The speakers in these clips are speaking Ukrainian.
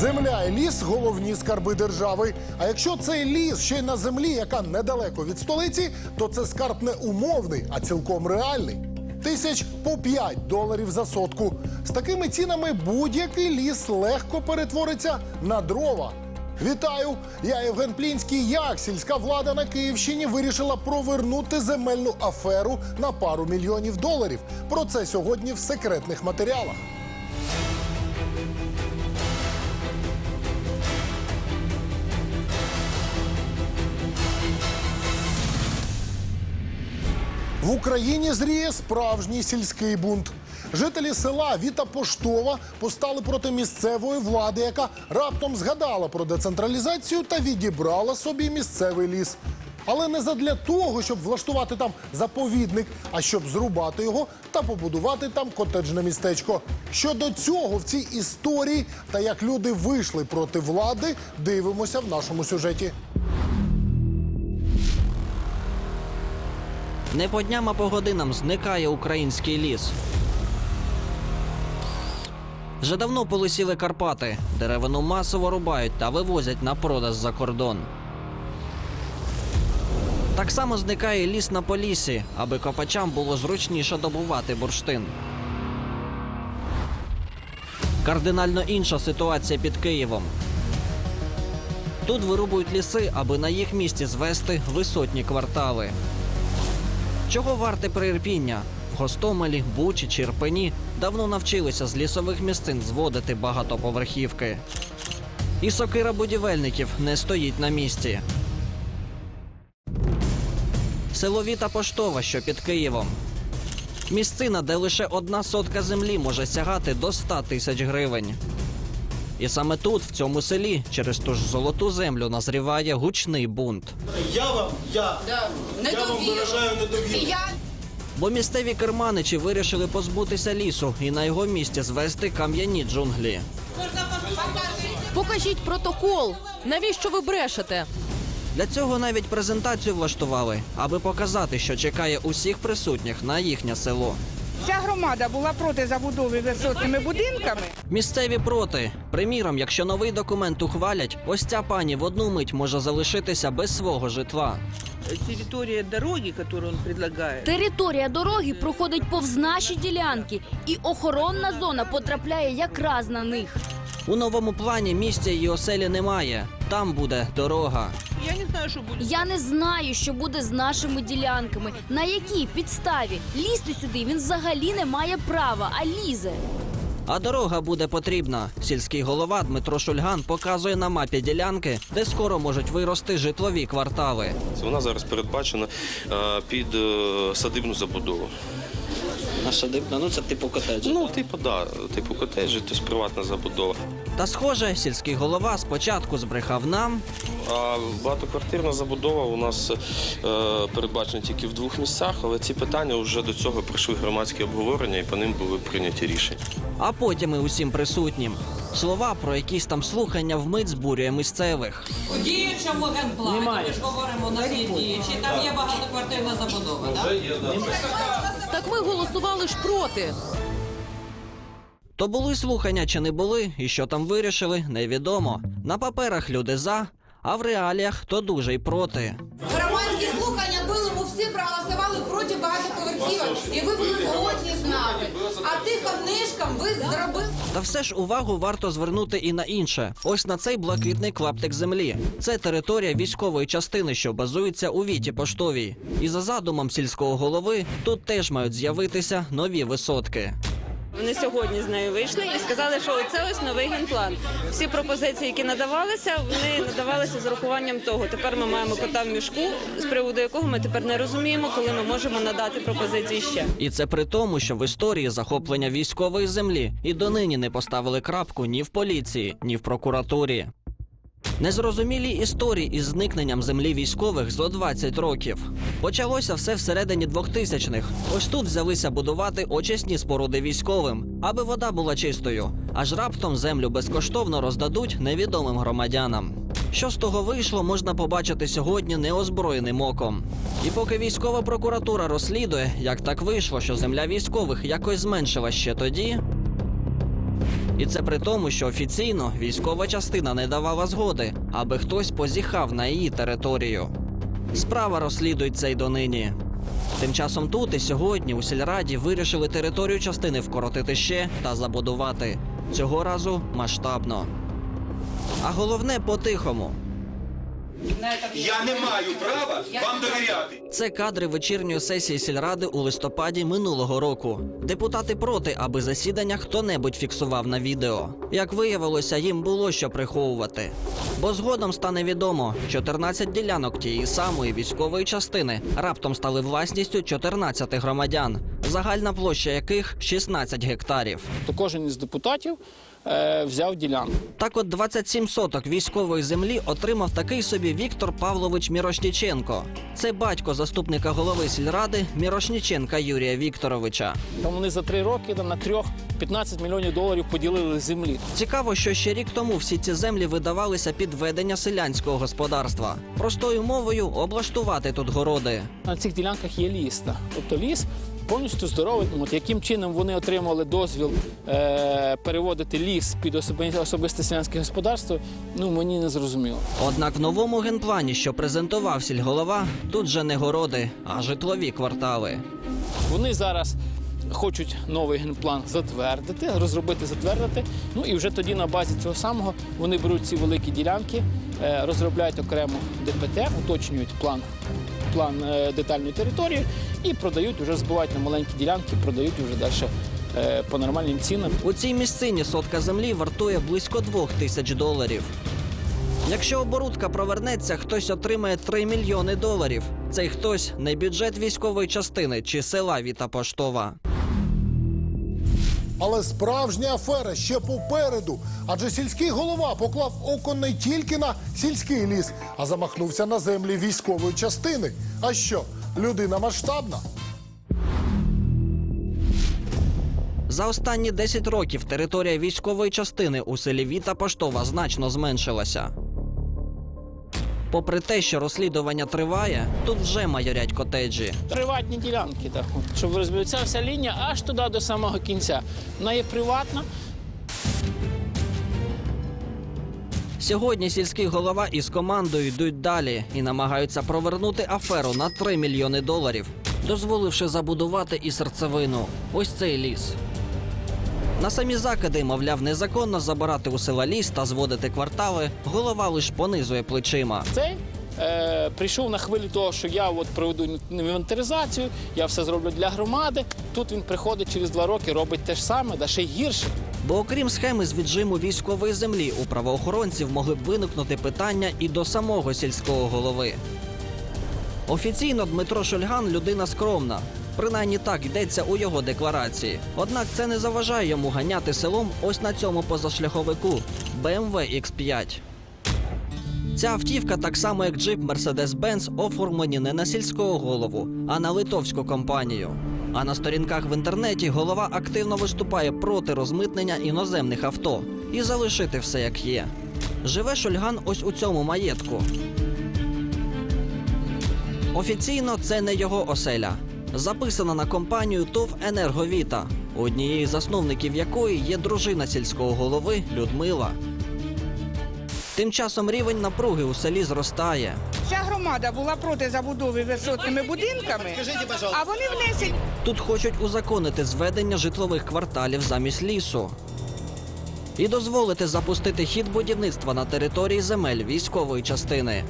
Земля і ліс головні скарби держави. А якщо цей ліс ще й на землі, яка недалеко від столиці, то це скарб не умовний, а цілком реальний. Тисяч по 5 доларів за сотку. З такими цінами будь-який ліс легко перетвориться на дрова. Вітаю! Я Євген Плінський. Як сільська влада на Київщині вирішила провернути земельну аферу на пару мільйонів доларів. Про це сьогодні в секретних матеріалах. В Україні зріє справжній сільський бунт. Жителі села Віта Поштова постали проти місцевої влади, яка раптом згадала про децентралізацію та відібрала собі місцевий ліс. Але не задля того, щоб влаштувати там заповідник, а щоб зрубати його та побудувати там котеджне містечко. Щодо цього в цій історії та як люди вийшли проти влади, дивимося в нашому сюжеті. Не по дням, а по годинам зникає український ліс. Вже давно полисіли Карпати. Деревину масово рубають та вивозять на продаж за кордон. Так само зникає ліс на полісі, аби копачам було зручніше добувати бурштин. Кардинально інша ситуація під Києвом. Тут вирубують ліси, аби на їх місці звести висотні квартали. Чого варте приірпіння? В Гостомелі, Бучі чи Ірпені давно навчилися з лісових місцин зводити багатоповерхівки. І сокира будівельників не стоїть на місці. Село Віта Поштова, що під Києвом. Місцина, де лише одна сотка землі може сягати до 100 тисяч гривень. І саме тут, в цьому селі, через ту ж золоту землю назріває гучний бунт. Я вам, я, Да, я вам недовіру. виражаю недовіру. Я Бо місцеві керманичі вирішили позбутися лісу і на його місці звести кам'яні джунглі. Покажіть протокол. Навіщо ви брешете? Для цього навіть презентацію влаштували, аби показати, що чекає усіх присутніх на їхнє село. Вся громада була проти забудови висотними будинками. Місцеві проти. Приміром, якщо новий документ ухвалять, ось ця пані в одну мить може залишитися без свого житла. территория дороги, которую он предлагает, Територія дороги проходить повз наші ділянки, і охоронна зона потрапляє якраз на них. У новому плані місця її оселі немає. Там буде дорога. Я не знаю, что будет. Я не знаю, що буде з нашими ділянками, на якій підставі лізти сюди він взагалі не має права, а лізе. А дорога буде потрібна. Сільський голова Дмитро Шульган показує на мапі ділянки, де скоро можуть вирости житлові квартали. Вона зараз передбачена е, під е, садибну забудову. А садибна, ну це типу котеджі. Ну, типу, да, типу котеджі, тобто приватна забудова. Та схоже, сільський голова спочатку збрехав нам, А багатоквартирна забудова у нас е, передбачена тільки в двох місцях, але ці питання вже до цього пройшли громадські обговорення і по ним були прийняті рішення. а потім і усім присутнім. Слова про якісь там слухання вмить збурює місцевих. У діючому генплані, ми ж говоримо, у нас є діючі, там є багатоквартирна забудова, так? Так ми голосували ж проти. То були слухання чи не були, і що там вирішили, невідомо. На паперах люди за, а в реаліях то дуже й проти. громадські слухання були, ми всі проголосували проти багатоповерхівок, і ви були згодні з нами. А зробили. Та все ж увагу варто звернути і на інше. Ось на цей блакитний клаптик землі. Це територія військової частини, що базується у віті поштовій. І за задумом сільського голови тут теж мають з'явитися нові висотки. Вони сьогодні з нею вийшли і сказали, що це ось новий генплан. Всі пропозиції, які надавалися, вони надавалися з урахуванням того. Тепер ми маємо кота в мішку, з приводу якого ми тепер не розуміємо, коли ми можемо надати пропозиції ще. І це при тому, що в історії захоплення військової землі і донині не поставили крапку ні в поліції, ні в прокуратурі. Незрозумілі історії із зникненням землі військових зо 20 років. Почалося все всередині 2000-х. Ось тут взялися будувати очисні споруди військовим, аби вода була чистою. Аж раптом землю безкоштовно роздадуть невідомим громадянам. Що з того вийшло, можна побачити сьогодні неозброєним оком. І поки військова прокуратура розслідує, як так вийшло, що земля військових якось зменшила ще тоді. І це при тому, що офіційно військова частина не давала згоди, аби хтось позіхав на її територію. Справа розслідується й донині. Тим часом тут і сьогодні у сільраді вирішили територію частини вкоротити ще та забудувати. Цього разу масштабно. А головне по-тихому. Я не маю права вам довіряти. Це кадри вечірньої сесії сільради у листопаді минулого року. Депутати проти, аби засідання хто-небудь фіксував на відео. Як виявилося, їм було що приховувати. Бо згодом стане відомо, 14 ділянок тієї самої військової частини раптом стали власністю 14 громадян, загальна площа яких 16 гектарів. То кожен із депутатів е, взяв ділянку. Так от 27 соток військової землі отримав такий собі Віктор Павлович Мірошніченко. Це батько заступника голови сільради Мірошніченка Юрія Вікторовича. Там вони за три роки там, на трьох 15 мільйонів доларів поділили землі. Цікаво, що ще рік тому всі ці землі видавалися під ведення селянського господарства. Простою мовою облаштувати тут городи. На цих ділянках є ліс. Тобто ліс повністю здоровий. От яким чином вони отримали дозвіл е, переводити ліс під особи- особисте селянське господарство, ну мені не зрозуміло. Однак в новому генплані, що презентував сільголова, тут же не городи, а житлові квартали. Вони зараз хочуть новий генплан затвердити, розробити, затвердити. Ну і вже тоді на базі цього самого вони беруть ці великі ділянки, е, розробляють окремо ДПТ, уточнюють план, план е, детальної території і продають, вже збивають на маленькі ділянки, продають вже далі е, по нормальним цінам. У цій місцині сотка землі вартує близько двох тисяч доларів. Якщо оборудка провернеться, хтось отримає 3 мільйони доларів. Цей хтось не бюджет військової частини чи села Віта Поштова. Але справжня афера ще попереду. Адже сільський голова поклав око не тільки на сільський ліс, а замахнувся на землі військової частини. А що, людина масштабна? За останні 10 років територія військової частини у селі Віта Поштова значно зменшилася. Попри те, що розслідування триває, тут вже майорять котеджі. Приватні ділянки, так, щоб ця вся лінія аж туди до самого кінця. Вона є приватна. Сьогодні сільський голова із командою йдуть далі і намагаються провернути аферу на 3 мільйони доларів, дозволивши забудувати і серцевину. Ось цей ліс. На самі закиди, мовляв, незаконно забирати у села ліс та зводити квартали, голова лиш понизує плечима. Цей е, прийшов на хвилі того, що я от проведу інвентаризацію, я все зроблю для громади. Тут він приходить через два роки, робить те ж саме, да ще й гірше. Бо окрім схеми з віджиму військової землі, у правоохоронців могли б виникнути питання і до самого сільського голови. Офіційно Дмитро Шульган людина скромна. Принаймні так йдеться у його декларації. Однак це не заважає йому ганяти селом ось на цьому позашляховику BMW X5. Ця автівка, так само як джип Mercedes-Benz, оформлені не на сільського голову, а на литовську компанію. А на сторінках в інтернеті голова активно виступає проти розмитнення іноземних авто і залишити все як є. Живе Шульган ось у цьому маєтку. Офіційно це не його оселя. Записана на компанію ТОВ Енерговіта, однією з засновників якої є дружина сільського голови Людмила. Тим часом рівень напруги у селі зростає. Вся громада була проти забудови висотними будинками, а вони внесені. Тут хочуть узаконити зведення житлових кварталів замість лісу і дозволити запустити хід будівництва на території земель військової частини.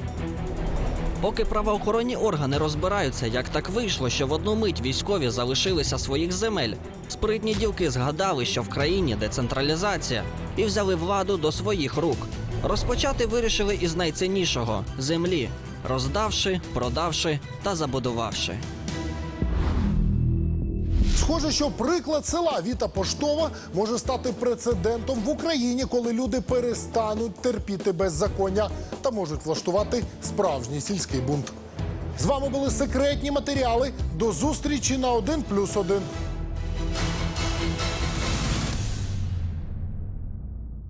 Поки правоохоронні органи розбираються, як так вийшло, що в одну мить військові залишилися своїх земель, спритні ділки згадали, що в країні децентралізація, і взяли владу до своїх рук. Розпочати вирішили із найціннішого землі, роздавши, продавши та забудувавши. Схоже, що приклад села Віта Поштова може стати прецедентом в Україні, коли люди перестануть терпіти беззаконня та можуть влаштувати справжній сільський бунт. З вами були секретні матеріали. До зустрічі на 1+,1.